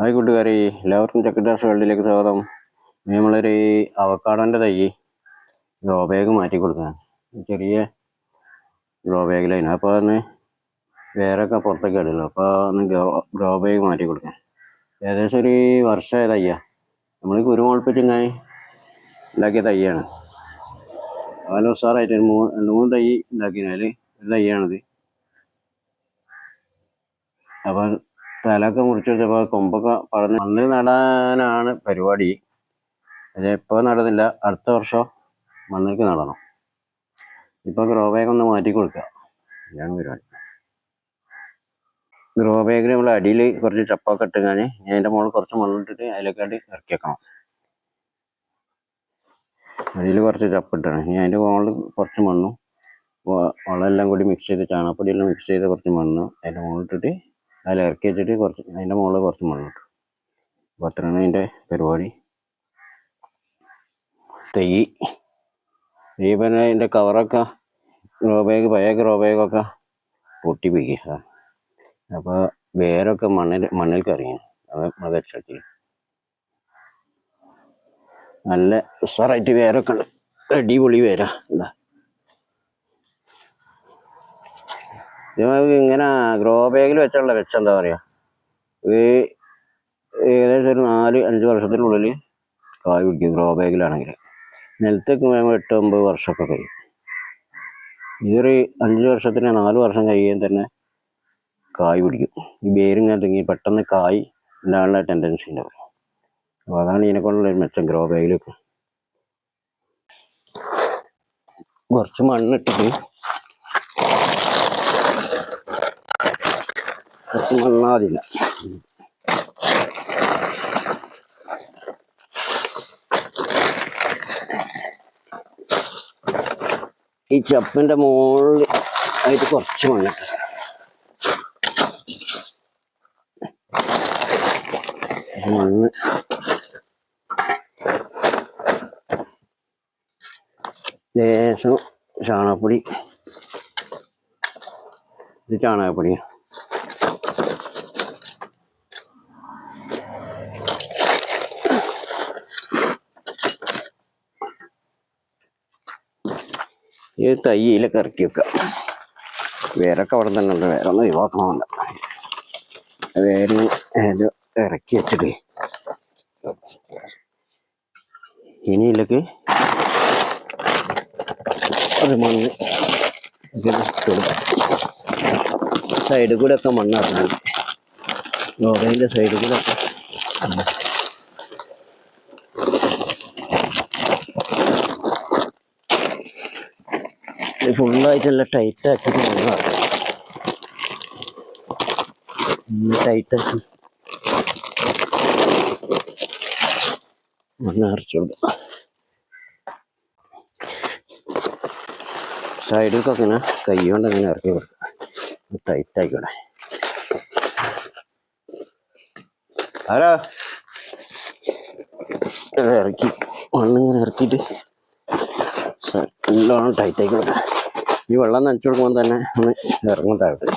Hi കൂട്ടുകാരെ എല്ലാവർക്കും ചക്കറ്റാസ് വേൾഡിലേക്ക് സ്വാഗതം നമ്മളൊരു അവക്കാടോന്റെ തൈ ഗ്രോ ബാഗ് മാറ്റി കൊടുക്കുകയാണ്. ചെറിയ ഗ്രോ ബാഗിലായിരുന്നു. അപ്പോൾ അന്ന് വേറൊക്കെ പുറത്തൊക്കെ ഇടുമല്ലോ അപ്പോൾ ഒന്ന് ഗ്രോ ബാഗ് മാറ്റി കൊടുക്കാം. ഏകദേശം ഒരു വർഷമായ തയ്യാ. നമ്മൾ കുരുമുളപ്പിച്ച് ഇങ്ങനെ ഉണ്ടാക്കിയ തയ്യാണ് നല്ല ഉഷാറായിട്ട് മൂന്ന് മൂന്ന് തൈ ഉണ്ടാക്കിയതിനാൽ ഒരു തയ്യാണിത് അപ്പോൾ തലയൊക്കെ മുറിച്ചെടുത്തപ്പോൾ കൊമ്പൊക്കെ പറഞ്ഞ് മണ്ണിൽ നടാനാണ് പരിപാടി. പക്ഷേ ഇപ്പോൾ നടന്നില്ല. അടുത്ത വർഷം മണ്ണിലേക്ക് നടണം. ഇപ്പോൾ ഗ്രോ ബാഗ് ഒന്ന് മാറ്റി കൊടുക്കുക ഇതാണ് പരിപാടി. ഗ്രോ ബാഗിൽ നമ്മൾ അടിയിൽ കുറച്ച് ചപ്പൊക്കെ ഇട്ട് ഞാൻ എന്റെ മുകളിൽ കുറച്ച് മണ്ണിട്ടിട്ട് അതിലേക്കാണ്ട് ഇറക്കി വെക്കണം. അടിയിൽ കുറച്ച് ചപ്പിട്ടാണ് ഞാൻ അതിന്റെ മുകളിൽ കുറച്ച് മണ്ണും എല്ലാം കൂടി മിക്സ് ചെയ്ത് ചാണകപ്പൊടിയെല്ലാം മിക്സ് ചെയ്ത് കുറച്ച് മണ്ണ് അതിന്റെ മുകളിൽ ഇട്ടിട്ട് അതിൽ ഇറക്കി വെച്ചിട്ട് കുറച്ച് അതിന്റെ മുകളിൽ കുറച്ച് മണ്ണ് ഇട്ടു. അപ്പോൾ അത്രയാണ് അതിന്റെ പരിപാടി. തൈ ഈ പിന്നെ അതിന്റെ കവറൊക്കെ ഗ്രോ ബാഗ് പഴയ ഗ്രോ ബാഗൊക്കെ പൊട്ടിപ്പിക്കുക. അപ്പോൾ വേരൊക്കെ മണ്ണിൽ മണ്ണിൽ കറിയും അത് മതച്ചട്ടി നല്ല ഉഷാറായിട്ട് വേരൊക്കെ ഉണ്ട്. അടിപൊളി വേരാ. എന്താ ഇത് ഇങ്ങനെ ഗ്രോ ബാഗിൽ വെച്ചുള്ള വെച്ച എന്താ പറയുക ഈ ഏകദേശം ഒരു നാല് അഞ്ച് വർഷത്തിനുള്ളിൽ കായ് പിടിക്കും ഗ്രോ ബാഗിലാണെങ്കിൽ നിലത്തേക്ക് വേണം എട്ട് ഒമ്പത് വർഷമൊക്കെ കഴിയും. ഇതൊരു അഞ്ച് വർഷത്തിന് നാല് വർഷം കഴിയാൻ തന്നെ കായ് പിടിക്കും. ഈ ബേരിങ്ങനെ തിങ്ങി പെട്ടെന്ന് കായ് ഉണ്ടാകാനുള്ള ടെൻഡൻസി ഉണ്ടാവും. അപ്പോൾ അതാണ് ഇതിനെക്കൊണ്ടുള്ള ഒരു മെച്ചം ഗ്രോ ബാഗിലേക്ക് കുറച്ച് മണ്ണിട്ടിട്ട് മണ്ണാതില്ല ഈ ചപ്പിന്റെ മുകളിൽ ആയിട്ട് കുറച്ച് മണ്ണിട്ട് മണ്ണ്. ലേശം ചാണകപ്പൊടി. ഇത് ചാണകപ്പൊടി ഈ തയ്യിലൊക്കെ ഇറക്കി വെക്കുക വേരൊക്കെ അവിടെ തന്നെ ഉണ്ട്. വേറെ ഒന്നും വേര് ഇത് ഇറക്കി വെച്ചിട്ട്. ഇനി ഇതിലേക്ക് ഒരു മണ്ണ് സൈഡിൽ കൂടെ ഒക്കെ മണ്ണ് ഇറങ്ങി ലോകയിലെ സൈഡിൽ കൂടെ ഒക്കെ ഫുള്ളായിട്ടല്ല ടൈറ്റ് ആക്കിയിട്ട് മണ്ണ് ടൈറ്റ് ആക്കി. മണ്ണ് അരച്ചു കൊടുക്കുക സൈഡിലേക്കൊക്കെ ഇങ്ങനെ കൈ കൊണ്ട് അങ്ങനെ ഇറക്കി കൊടുക്കുക ടൈറ്റ് ആയിക്കോട്ടെ. ആരാ? ഇറക്കി. മണ്ണിങ്ങനെ ഇറക്കിയിട്ട് നല്ലോണം ടൈറ്റ് ആക്കി കൊടുക്കുക ഈ വെള്ളം നനച്ചു കൊടുക്കുമ്പോൾ തന്നെ ഒന്ന് ഇറങ്ങും താഴെ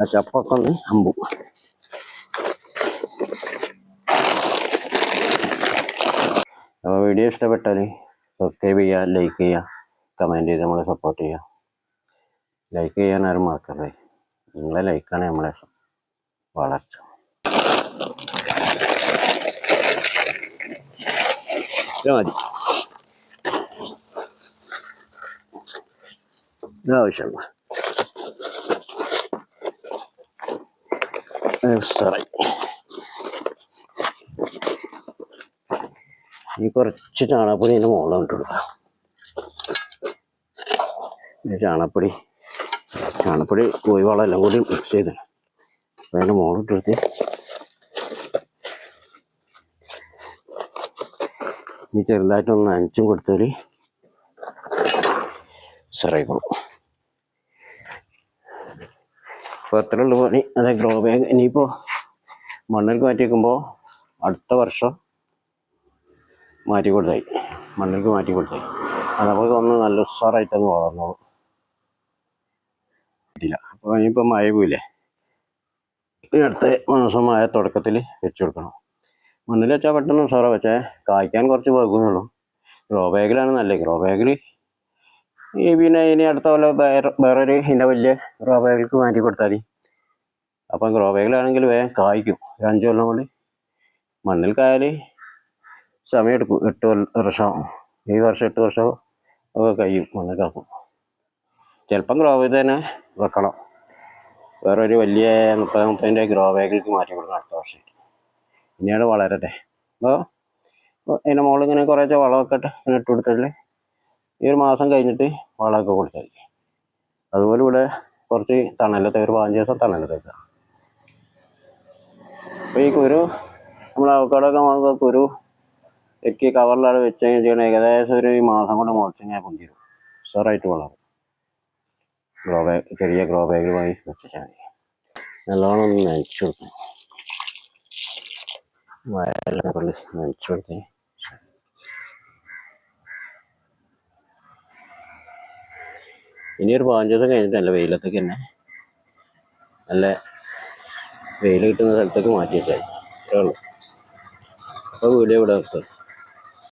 ആ ചപ്പൊക്കെ ഒന്ന് അമ്പും. അപ്പോൾ വീഡിയോ ഇഷ്ടപ്പെട്ടാൽ സബ്സ്ക്രൈബ് ചെയ്യുക ലൈക്ക് ചെയ്യുക കമന്റ് ചെയ്ത് നമ്മളെ സപ്പോർട്ട് ചെയ്യുക. ലൈക്ക് ചെയ്യാൻ ആരും മറക്കരുത്. നിങ്ങളെ ലൈക്കാണ് നമ്മളെ വളർച്ച. മതി. ഇത് ആവശ്യമുള്ള സാറായി ഈ കുറച്ച് ചാണകപ്പൊടി അതിന്റെ മുകളിൽ ഇട്ട് കൊടുക്കാം. ചാണകപ്പൊടി ചാണകപ്പൊടി കോഴിവളം എല്ലാം കൂടി മിക്സ് ചെയ്ത് അപ്പോൾ അതിന്റെ മുകളിൽ ഇട്ടെടുത്ത് ഇനി ചെറുതായിട്ടൊന്ന് നനച്ചും കൊടുത്താൽ സാറായിക്കോളും. അപ്പോൾ അത്രേ ഉള്ളൂ പണി. അതെ ഗ്രോ ബാഗ് ഇനിയിപ്പോൾ മണ്ണിൽ മാറ്റി വെക്കുമ്പോൾ അടുത്ത വർഷം മാറ്റി കൊടുത്തായി. മണ്ണിലേക്ക് മാറ്റി കൊടുത്തായി. അത് നമുക്ക് ഒന്ന് നല്ല ഉഷാറായിട്ടൊന്ന് വളർന്നോളും. ഇല്ല. അപ്പോൾ ഇനിയിപ്പോൾ മഴ പോയില്ലേ ഈ അടുത്ത മാസമായ തുടക്കത്തിൽ വെച്ച് കൊടുക്കണം. മണ്ണിൽ വെച്ചാൽ പെട്ടെന്ന് ഉസാറ വെച്ചാൽ കായ്ക്കാൻ കുറച്ച് വൈകുന്നുള്ളൂ ഗ്രോ ബാഗിലാണ് നല്ലത്. ഗ്രോ ബാഗിൽ ഈ പിന്നെ ഇനി അടുത്ത പോലെ വേറെ വേറൊരു ഇതിന്റെ വലിയ ഗ്രോ ബാഗിലേക്ക് മാറ്റി കൊടുത്താൽ മതി. അപ്പം ഗ്രോ ബാഗിലാണെങ്കിൽ വേഗം കായ്ക്കും. ഒരു അഞ്ച് കൊല്ലം കൊണ്ട് മണ്ണിൽ കായാൽ സമയമെടുക്കും എട്ട് വർഷം. ഈ വർഷം എട്ട് വർഷം ഒക്കെ കഴിയും മണ്ണിൽ കാക്കും. ചിലപ്പം ഗ്രോ ബാഗ് തന്നെ വെക്കണം. വേറൊരു വലിയ മുപ്പത് മുപ്പതിന്റെ ഗ്രോ ബാഗിലേക്ക് മാറ്റി കൊടുക്കണം അടുത്ത വർഷം. പിന്നീട് വളരട്ടെ. അപ്പോൾ അതിന്റെ മുകളിൽ ഇങ്ങനെ കുറേശ്ശെ വളമൊക്കെ ഇട്ട് ഇട്ട് കൊടുത്താൽ ഈ ഒരു മാസം കഴിഞ്ഞിട്ട് വളമൊക്കെ കൊടുത്താൽ അതുപോലെ ഇവിടെ കുറച്ച് തണലത്തെ ഒരു പതിനഞ്ച് ദിവസം തണലത്തേക്ക് അപ്പോൾ ഈ കുരു നമ്മൾ അവക്കാടൊക്കെ നമുക്ക് കുരു ശരിക്കും കവറിലാണ് വെച്ച് കഴിഞ്ഞാൽ ഏകദേശം ഒരു മാസം കൊണ്ട് മുളച്ച് ഞാൻ പൊന്തിരും ഉഷാറായിട്ട് വളരും. ഗ്രോ ബാഗ് ചെറിയ ഗ്രോ ബാഗുമായി വെച്ചാൽ മതി. നല്ലോണം ഒന്ന് നനച്ചു കൊടുക്കണം കൊണ്ട് നനച്ചു കൊടുത്തേ. ഇനി ഒരു പതിനഞ്ച് ദിവസം കഴിഞ്ഞിട്ടല്ല വെയിലത്തേക്ക് തന്നെ നല്ല വെയിൽ കിട്ടുന്ന സ്ഥലത്തേക്ക് മാറ്റി വെച്ചാൽ അത്രേ ഉള്ളൂ. അപ്പോൾ വീഡിയോ ഇവിടെ നിർത്തും